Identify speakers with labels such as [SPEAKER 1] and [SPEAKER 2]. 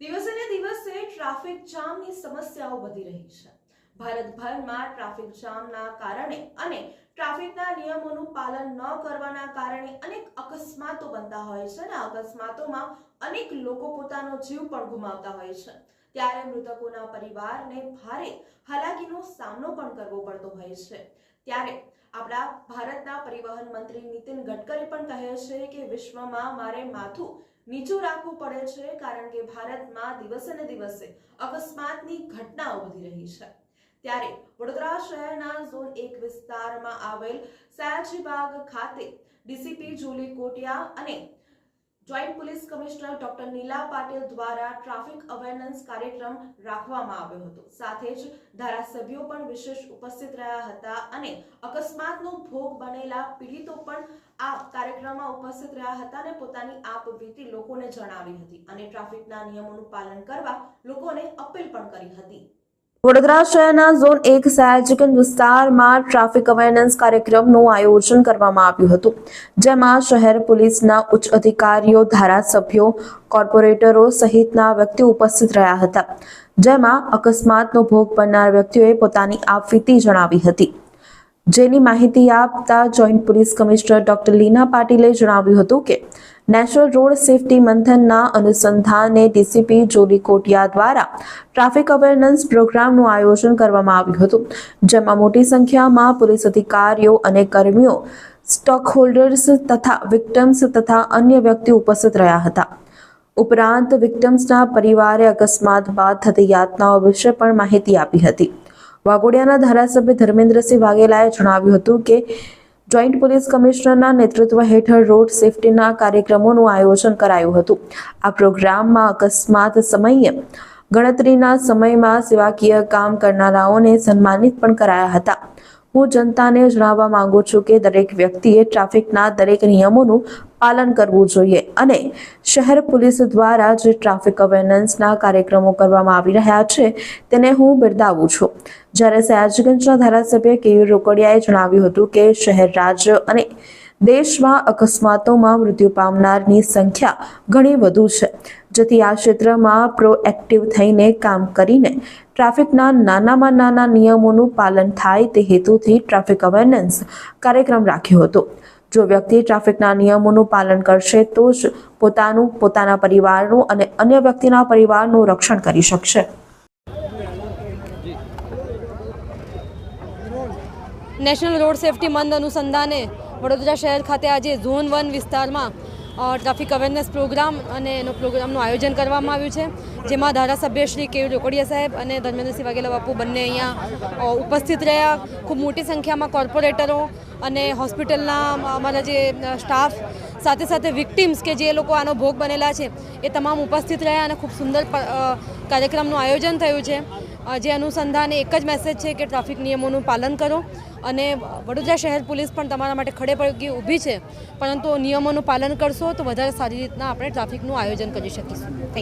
[SPEAKER 1] દિવસે દિવસે ટ્રાફિક જામની સમસ્યાઓ વધી રહી છે. ભારતભરમાં ટ્રાફિક જામના કારણે અને ટ્રાફિકના નિયમોનું પાલન ન કરવાના કારણે અનેક અકસ્માતો બનતા હોય છે અને અકસ્માતોમાં અનેક લોકો પોતાનો જીવ પણ ગુમાવતા હોય છે. ત્યારે મૃતકોના પરિવારને ભારે હાલાકીનો સામનો પણ કરવો પડતો હોય છે. ત્યારે આપણા ભારતના પરિવહન મંત્રી નીતિન ગડકરી પણ કહે છે કે વિશ્વમાં મારે માથું નીચું રાખવું પડે છે કારણ કે ભારતમાં દિવસે ને દિવસે અકસ્માતની ઘટનાઓ વધી રહી છે. ત્યારે વડોદરા શહેરના ઝોન એક વિસ્તારમાં આવેલ સયાજીબાગ ખાતે ડીસીપી જુલી કોટિયા અને joint police commissioner doctor Nila Patil દ્વારા ટ્રાફિક અવેરનેસ કાર્યક્રમ રાખવામાં આવ્યો હતો. સાથે જ ધારાસભ્યો પણ વિશેષ ઉપસ્થિત રહ્યા હતા અને અકસ્માતનો ભોગ બનેલા પીડિતો પણ આ કાર્યક્રમમાં ઉપસ્થિત રહ્યા હતા અને પોતાની આપવીતી લોકોને જણાવી હતી અને ટ્રાફિકના નિયમોનું પાલન કરવા લોકોને અપીલ પણ કરી હતી. વડોદરા શહેરના ઝોન એક સયાજીગંજ વિસ્તારમાં ટ્રાફિક અવેરનેસ કાર્યક્રમનું આયોજન કરવામાં આવ્યું હતું, જેમાં શહેર પોલીસના ઉચ્ચ અધિકારીઓ, ધારાસભ્યો, કોર્પોરેટરો સહિતના વ્યક્તિઓ ઉપસ્થિત રહ્યા હતા, જેમાં અકસ્માતનો ભોગ બનનાર વ્યક્તિઓએ પોતાની આપવીતી જણાવી હતી. જેની માહિતી આપતા joint police commissioner doctor Leena પાટીલે જણાવ્યું હતું કે નેશનલ રોડ સેફટી મંથનના અનુસંધાને ડીસીપી જોલી કોટિયા દ્વારા ટ્રાફિક અવેરનેસ પ્રોગ્રામનું આયોજન કરવામાં આવ્યું હતું, જેમાં મોટી સંખ્યામાં પોલીસ અધિકારીઓ અને કર્મીઓ સ્ટોક હોલ્ડર્સ તથા વિક્ટમ્સ તથા અન્ય વ્યક્તિઓ ઉપસ્થિત રહ્યા હતા. ઉપરાંત વિક્ટમ્સના પરિવારે અકસ્માત બાદ થતી યાતનાઓ વિશે પણ માહિતી આપી હતી. વાઘોડિયાના ધારાસભ્ય ધર્મેન્દ્રસિંહ વાઘેલાએ જણાવ્યું હતું કે જોઈન્ટ પોલીસ કમિશનરના નેતૃત્વ હેઠળ રોડ સેફટીના કાર્યક્રમોનું આયોજન કરાયું હતું. આ પ્રોગ્રામમાં અકસ્માત સમયે, ગણતરીના સમયમાં સેવાકીય કામ કરનારાઓને સન્માનિત પણ કરાયા હતા. હું જનતાને જણાવવા માંગુ છું કે દરેક વ્યક્તિએ ટ્રાફિકના દરેક નિયમોનું પાલન કરવું જોઈએ. અને શહેર પોલીસ દ્વારા જે ટ્રાફિક અવેરનેસના કાર્યક્રમો કરવામાં આવી રહ્યા છે, તેને હું બિરદાવું છું. જ્યારે સયાજગંજના ધારાસભ્ય કેયુ રોકડિયાએ જણાવ્યું હતું કે શહેર રાજ્ય અને દેશમાં અકસ્માતોમાં મૃત્યુ પામનારની સંખ્યા ઘણી વધુ છે. જેથી આ ક્ષેત્રમાં પ્રોએક્ટિવ થઈને કામ કરીને ટ્રાફિકના નાનામાં નાના નિયમોનું પાલન થાય તે હેતુથી ટ્રાફિક અવેરનેસ કાર્યક્રમ રાખ્યો હતો. જો વ્યક્તિ ટ્રાફિકના નિયમોનું પાલન કરશે, તો જ પોતાનું, પોતાના પરિવારનું અને અન્ય વ્યક્તિના પરિવારનું રક્ષણ કરી શકશે.
[SPEAKER 2] નેશનલ રોડ સેફટી મંદ અનુસંધાને વડોદરા શહેર ખાતે આજે ઝોન વન વિસ્તારમાં ટ્રાફિક અવેરનેસ પ્રોગ્રામ અને એનો પ્રોગ્રામનું આયોજન કરવામાં આવ્યું છે, જેમાં ધારાસભ્ય શ્રી કેવી રોકડિયા સાહેબ અને ધર્મેન્દ્રસિંહ વાઘેલા બાપુ બંને અહીંયા ઉપસ્થિત રહ્યા. ખૂબ મોટી સંખ્યામાં કોર્પોરેટરો અને હોસ્પિટલના અમારા જે સ્ટાફ સાથે સાથે વિક્ટિમ્સ કે જે લોકો આનો ભોગ બનેલા છે, એ તમામ ઉપસ્થિત રહ્યા અને ખૂબ સુંદર કાર્યક્રમનું આયોજન થયું છે. જે અનુસંધાને એક જ મેસેજ છે કે ટ્રાફિક નિયમોનું પાલન કરો અને વડોદરા શહેર પોલીસ પણ તમારા માટે ખડે પડગી ઊભી છે પરંતુ નિયમોનું પાલન કરશો તો વધારે સારી રીતના આપણે ટ્રાફિકનું આયોજન કરી શકીશું.